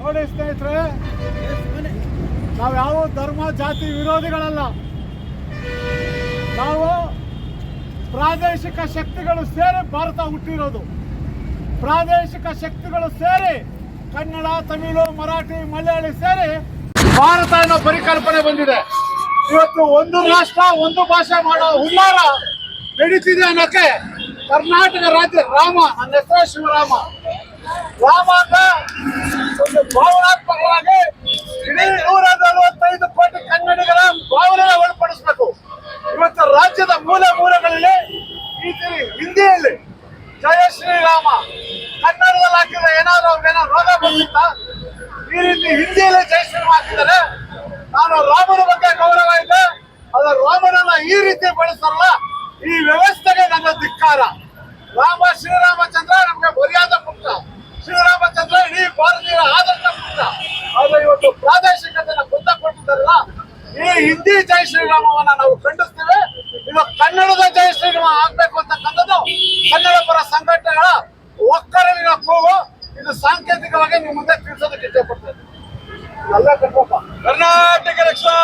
ನೋಡಿ ಸ್ನೇಹಿತರೆ, ನಾವು ಯಾವ ಧರ್ಮ, ಜಾತಿ, ವಿರೋಧಿಗಳಲ್ಲ. ನಾವು ಪ್ರಾದೇಶಿಕ ಶಕ್ತಿಗಳು ಸೇರಿ ಭಾರತ ಹುಟ್ಟಿರೋದು. ಪ್ರಾದೇಶಿಕ ಶಕ್ತಿಗಳು ಸೇರಿ ಕನ್ನಡ, ತಮಿಳು, ಮರಾಠಿ, ಮಲಯಾಳಿ ಸೇರಿ ಭಾರತ ಅನ್ನೋ ಪರಿಕಲ್ಪನೆ ಬಂದಿದೆ. ಇವತ್ತು ಒಂದು ರಾಷ್ಟ್ರ, ಒಂದು ಭಾಷೆ ಮಾಡೋ ಹುಮ್ಮಾರ ನಡೀತಿದೆ ಅನ್ನೋಕೆ ಕರ್ನಾಟಕ ರಾಜ್ಯ ರಾಮ, ನನ್ನ ಹೆಸರು ಶಿವರಾಮ. ರಾಮ ಅಂತ ಒಂದು ಭಾವನಾತ್ಮಕವಾಗಿ ಇಡೀ ನೂರ ನಲವತ್ತೈದು ಕೋಟಿ ಕನ್ನಡಿಗರ ಭಾವನೆ ಒಳಪಡಿಸಬೇಕು. ಇವತ್ತು ರಾಜ್ಯದ ಮೂಲ ಮೂಲಗಳಲ್ಲಿ ಈ ಹಿಂದಿಯಲ್ಲಿ ಜಯ ಶ್ರೀರಾಮ. ಕನ್ನಡದಲ್ಲಿ ಹಾಕಿದ ಏನಾದ್ರು ಅವ್ರಿಗೇನೋ ರೋಗ ಬಂದಿತ್ತ? ಈ ರೀತಿ ಹಿಂದಿಯಲ್ಲಿ ಜಯ ಶ್ರೀರಾಮ ಹಾಕಿದ್ದಾರೆ. ನಾನು ರಾಮನ ಬಗ್ಗೆ ಗೌರವ ಇದೆ. ಅದು ರಾಮನನ್ನ ಈ ರೀತಿ ಬಳಸಲ್ಲ ಈ ವ್ಯವಸ್ಥೆಗೆ ನನ್ನ ಧಿಕ್ಕಾರ. ರಾಮ, ಶ್ರೀರಾಮಚಂದ್ರ ನಮ್ಗೆ ಮರ್ಯಾದ ಪುತ್ರ ಶ್ರೀರಾಮಚಂದ್ರ ಇಡೀ ಭಾರತೀಯ ಆದರ್ಶ ಪುತ್ರ ಆದ್ರೆ ಇವತ್ತು ಪ್ರಾದೇಶಿಕತೆನ ಕೊಟ್ಟಿದ್ದಾರಲ್ಲ ಈ ಹಿಂದಿ ಜೈ ಶ್ರೀರಾಮವನ್ನ ನಾವು ಖಂಡಿಸ್ತೇವೆ. ಇದು ಕನ್ನಡದ ಜೈ ಶ್ರೀರಾಮ ಆಗ್ಬೇಕು ಅಂತಕ್ಕಂಥದ್ದು ಕನ್ನಡ ಪರ ಸಂಘಟನೆಗಳ ಒಕ್ಕಲಿನ ಕೂಗು. ಇದು ಸಾಂಕೇತಿಕವಾಗಿ ನಿಮ್ಮ ಮುಂದೆ ತಿಳಿಸೋದಕ್ಕೆ ಇಷ್ಟಪಡ್ತೇನೆ. ಕರ್ನಾಟಕ ರಕ್ಷಣಾ